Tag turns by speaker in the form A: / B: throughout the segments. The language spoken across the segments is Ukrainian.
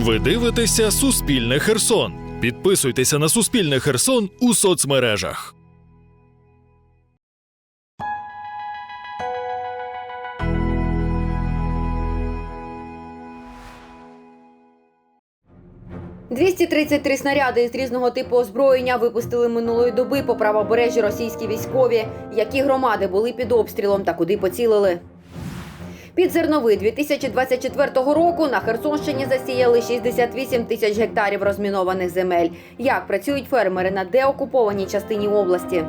A: Ви дивитеся Суспільне Херсон. Підписуйтеся на Суспільне Херсон у соцмережах.
B: – 233 снаряди із різного типу озброєння випустили минулої доби по правобережжі російські військові. Які громади були під обстрілом та куди поцілили? Під зерновий 2024 року на Херсонщині засіяли 68 тисяч гектарів розмінованих земель. Як працюють фермери на деокупованій частині області?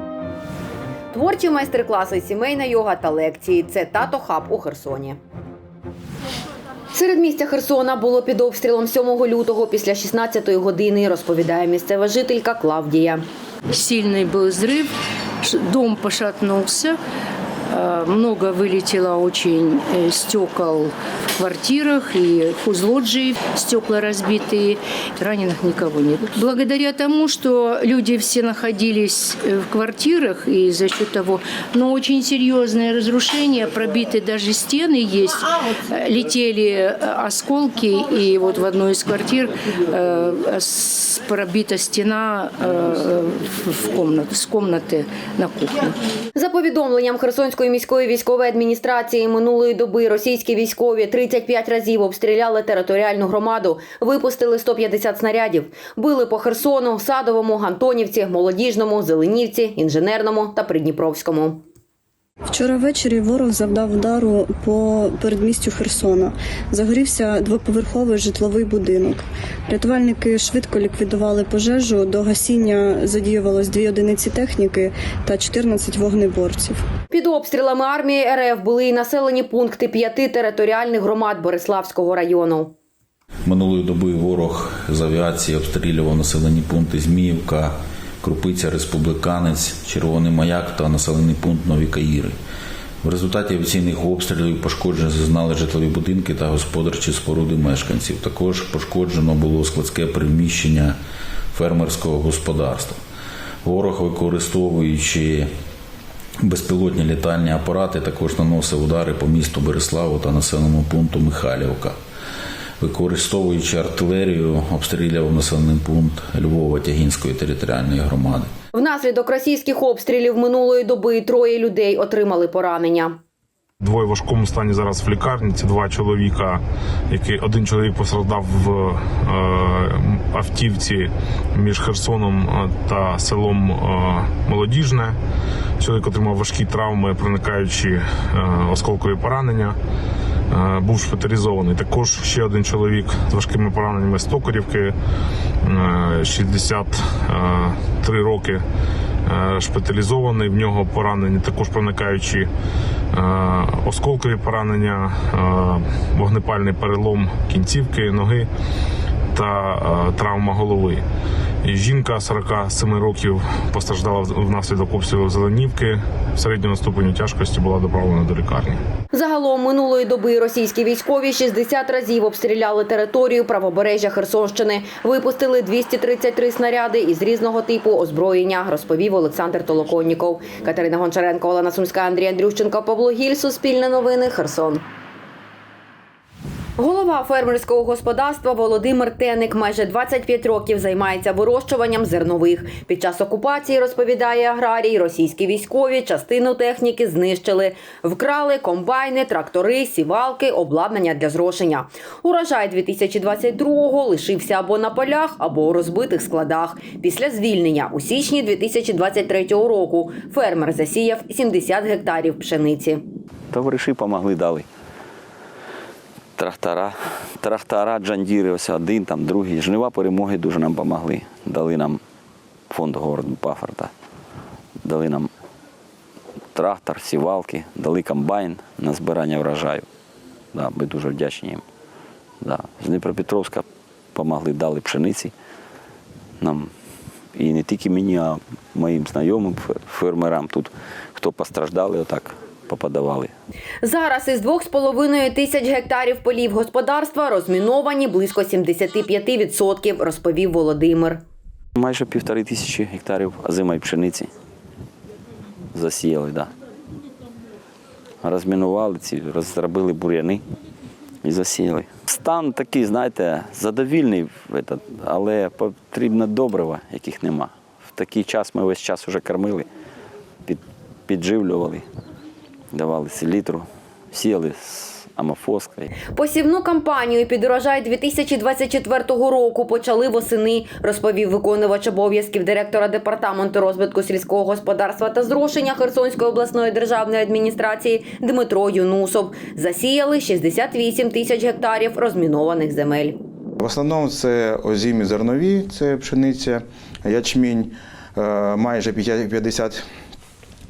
B: Творчі майстер-класи, сімейна йога та лекції. Це тато хаб у Херсоні. Серед місця Херсона було під обстрілом 7 лютого після 16-ї години, розповідає місцева жителька Клавдія.
C: Сильный был взрыв, ш- дом пошатнулся, э, Много вылетело очень э, стекол в квартирах и хозлоджии, стекла разбитые, раненых никого нет. Благодаря тому, что люди все находились э, в квартирах и за счет того, но очень серьезные разрушения, пробиты даже стены есть, Э, летели э, осколки, и вот в одной из квартир э, пробита стена э, в комнату, с комнаты на кухню.
B: За повідомленням Херсонської міської військової адміністрації минулої доби російські військові 35 разів обстріляли територіальну громаду, випустили 150 снарядів, били по Херсону, Садовому, Антонівці, Молодіжному, Зеленівці, Інженерному та Придніпровському.
D: Вчора ввечері ворог завдав удару по передмістю Херсона. Загорівся двоповерховий житловий будинок. Рятувальники швидко ліквідували пожежу. До гасіння задіювалось дві одиниці техніки та 14 вогнеборців.
B: Під обстрілами армії РФ були і населені пункти п'яти територіальних громад Бориславського району.
E: Минулої доби ворог з авіації обстрілював населені пункти Зміївка, Крупиця, Республіканець, Червоний Маяк та населений пункт Нові Каїри. В результаті авіаційних обстрілів пошкодження зазнали житлові будинки та господарчі споруди мешканців. Також пошкоджено було складське приміщення фермерського господарства. Ворог, використовуючи безпілотні літальні апарати, також наносив удари по місту Береславу та населеному пункту Михайлівка. Використовуючи артилерію, обстрілював населений пункт Львова Тягінської територіальної громади.
B: Внаслідок російських обстрілів минулої доби троє людей отримали поранення.
F: Двоє в важкому стані зараз в лікарні. Це два чоловіка, які один чоловік постраждав в е, автівці між Херсоном е, та селом е, Молодіжне. Чоловік отримав важкі травми, проникаючи е, осколкові поранення. Е, Був шпиталізований. Також ще один чоловік з важкими пораненнями з Токарівки, е, 63 роки е, шпиталізований. В нього поранені також проникаючи е, осколкові поранення, е, вогнепальний перелом кінцівки, ноги та е, травма голови. Жінка 47 років постраждала внаслідок обстрілу Зеленівки. Середнього ступеню тяжкості була доправлена до лікарні.
B: Загалом минулої доби російські військові 60 разів обстріляли територію правобережжя Херсонщини. Випустили 233 снаряди із різного типу озброєння, розповів Олександр Толоконніков. Катерина Гончаренко, Олена Сумська, Андрій Андрющенко, Павло Гіль, Суспільне новини, Херсон. Голова фермерського господарства Володимир Теник майже 25 років займається вирощуванням зернових. Під час окупації, розповідає аграрій, російські військові частину техніки знищили. Вкрали комбайни, трактори, сівалки, обладнання для зрошення. Урожай 2022-го лишився або на полях, або у розбитих складах. Після звільнення у січні 2023 року фермер засіяв 70 гектарів пшениці.
G: Товариші помогли, дали. Трактора, трактора, джандіри, ось один, там другий. Жнива перемоги дуже нам допомогли. Дали нам фонд городу Пафорта. Дали нам трактор, сівалки, дали комбайн на збирання врожаю. Да, ми дуже вдячні їм. Да. З Дніпропетровська допомогли, дали пшениці. Нам і не тільки мені, а моїм знайомим фермерам тут, хто постраждали, отак поподавали.
B: Зараз із 2,5 тисяч гектарів полів господарства розміновані близько 75%, розповів Володимир.
G: Майже півтори тисячі гектарів озимої пшениці засіяли, да. Розмінували ці, розробили бур'яни, і засіяли. Стан такий, знаєте, задовільний, але потрібно добрива, яких нема. В такий час ми весь час вже кормили, під, підживлювали, давали селітру, сіяли з амофоска.
B: Посівну кампанію під урожай 2024 року почали восени, розповів виконувач обов'язків директора департаменту розвитку сільського господарства та зрошення Херсонської обласної державної адміністрації Дмитро Юнусов. Засіяли 68 тисяч гектарів розмінованих земель.
H: В основному це озімі зернові, це пшениця, ячмінь е, майже 50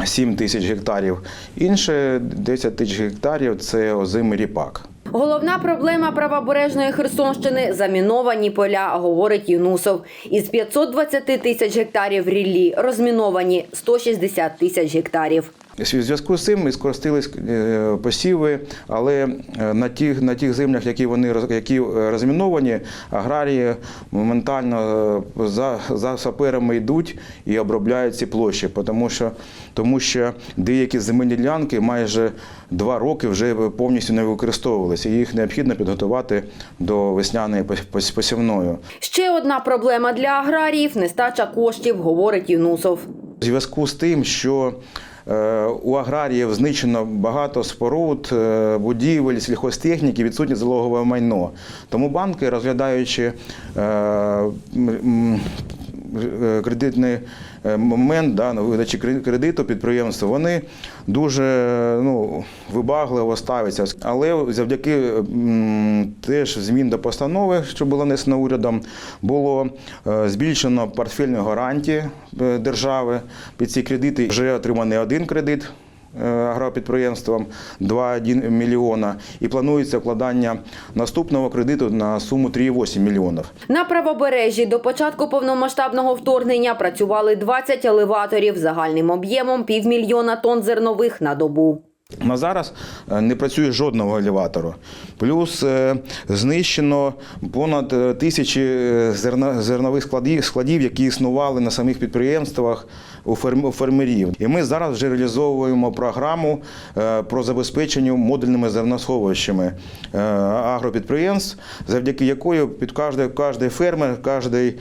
H: 7 тисяч гектарів. Інше 10 тисяч гектарів це озимий ріпак.
B: Головна проблема правобережної Херсонщини заміновані поля, говорить Юнусов. Із 520 тисяч гектарів ріллі розміновані 160 тисяч гектарів.
H: У зв'язку з цим ми скористились е, посіви, але е, на тих, на тих землях, які вони які е, розміновані, аграрії моментально за, за саперами йдуть і обробляють ці площі, тому що, тому що деякі земельні ділянки майже два роки вже повністю не використовувалися. і Їх необхідно підготувати до весняної пос- пос- посівної.
B: Ще одна проблема для аграріїв нестача коштів, говорить Юнусов.
H: У зв'язку з тим, що у аграріїв знищено багато споруд, е, будівель, сільхозтехніки, відсутнє залогове майно. Тому банки, розглядаючи е, е, е, момент да, на видачі кредиту підприємству, вони дуже ну, вибагливо ставляться. Але завдяки теж змін до постанови, що було внесено урядом, було е, збільшено портфельні гарантії е, держави під ці кредити. Вже отриманий один кредит е, агропідприємством 2,1 мільйона і планується вкладання наступного кредиту на суму 3,8 мільйонів.
B: На правобережжі до початку повномасштабного вторгнення працювали 20 елеваторів загальним об'ємом півмільйона тонн зернових на добу.
H: На зараз е, не працює жодного елеватору. Плюс е, знищено понад е, тисячі зернових складів, які існували на самих підприємствах у ферм- фермерів. І ми зараз вже реалізовуємо програму про забезпечення модульними зерносховищами агропідприємств, завдяки якої під кожний, кожний фермер, кожний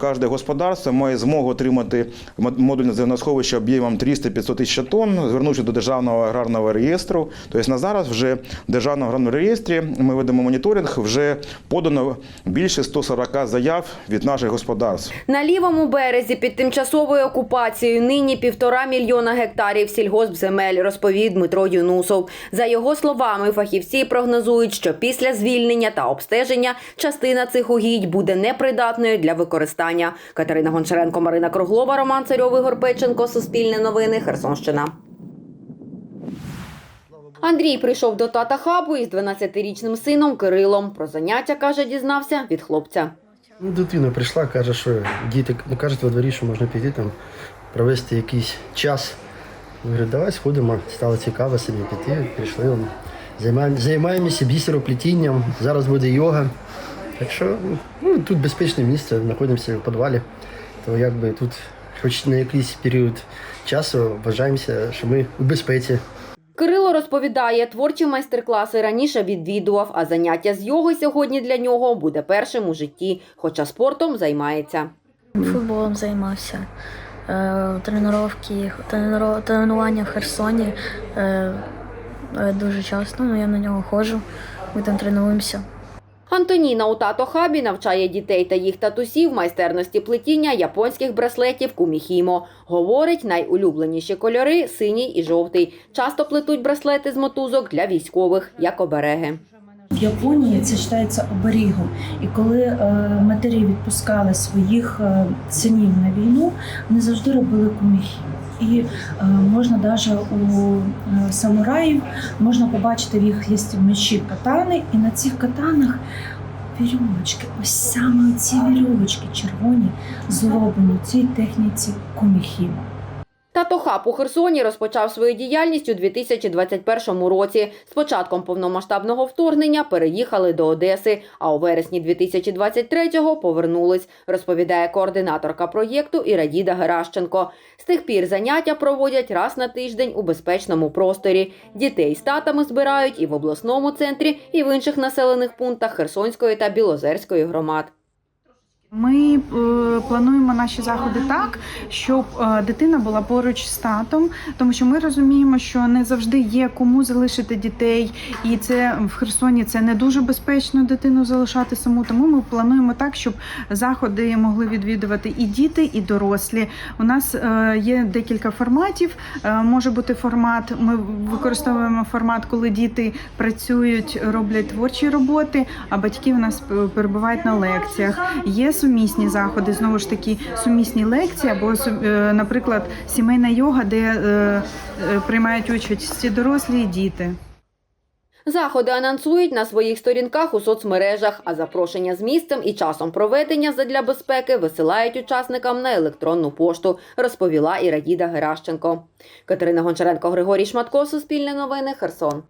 H: Кожне господарство має змогу отримати мод- модульне зерносховище об'ємом 300-500 тисяч тонн, звернувши до державного аграрного реєстру. Тобто на зараз вже в державному аграрному реєстрі ми ведемо моніторинг. Вже подано більше 140 заяв від наших господарств.
B: На лівому березі під тимчасовою окупацією нині півтора мільйона гектарів сільгоспземель, розповів Дмитро Юнусов. За його словами, фахівці прогнозують, що після звільнення та обстеження частина цих угідь буде непридатною для використання. Катерина Гончаренко, Марина Круглова, Роман Царьов, Ігор Печенко, Суспільне новини, Херсонщина. Андрій прийшов до тата хабу із 12-річним сином Кирилом. Про заняття, каже, дізнався від хлопця.
I: Ну, дитина прийшла, каже, що діти ну, кажуть во дворі, що можна піти там, провести якийсь час. Говорю, давай сходимо, стало цікаво собі піти. Займаємо, займаємося бісероплетінням, зараз буде йога. Так що ну, тут безпечне місце, знаходимося в підвалі, то якби тут хоч на якийсь період часу вважаємося, що ми у безпеці.
B: Кирило розповідає, творчі майстер-класи раніше відвідував, а заняття з йоги сьогодні для нього буде першим у житті, хоча спортом займається.
J: Футболом займався. Е, Тренування, тренування в Херсоні е, е, дуже часто, ну я на нього ходжу, ми там тренуємося.
B: Антоніна у тато хабі навчає дітей та їх татусів майстерності плетіння японських браслетів куміхімо. Говорить, найулюбленіші кольори синій і жовтий. Часто плетуть браслети з мотузок для військових, як обереги.
K: В Японії це вважається оберігом. І коли е, матері відпускали своїх е, синів на війну, вони завжди робили куміхи. І е, можна навіть у е, самураїв можна побачити в їх є мечі катани, і на цих катанах вірьовочки. Ось саме ці вірьовочки червоні зроблені цій техніці куміхімо.
B: Тато Хаб у Херсоні розпочав свою діяльність у 2021 році. З початком повномасштабного вторгнення переїхали до Одеси, а у вересні 2023-го повернулись, розповідає координаторка проєкту Ірадіда Геращенко. З тих пір заняття проводять раз на тиждень у безпечному просторі. Дітей з татами збирають і в обласному центрі, і в інших населених пунктах Херсонської та Білозерської громад.
L: Ми е, плануємо наші заходи так, щоб е, дитина була поруч з татом, тому що ми розуміємо, що не завжди є кому залишити дітей, і це в Херсоні це не дуже безпечно дитину залишати саму. Тому ми плануємо так, щоб заходи могли відвідувати і діти, і дорослі. У нас е, є декілька форматів. Може бути формат. Ми використовуємо формат, коли діти працюють, роблять творчі роботи, а батьки у нас перебувають на лекціях. Є сумісні заходи, знову ж таки, сумісні лекції, або е, наприклад, сімейна йога, де е, е, приймають участь і дорослі, і діти.
B: Заходи анонсують на своїх сторінках у соцмережах, а запрошення з місцем і часом проведення задля безпеки висилають учасникам на електронну пошту, розповіла Ірадіда Геращенко. Катерина Гончаренко, Григорій Шматко, Суспільне новини, Херсон.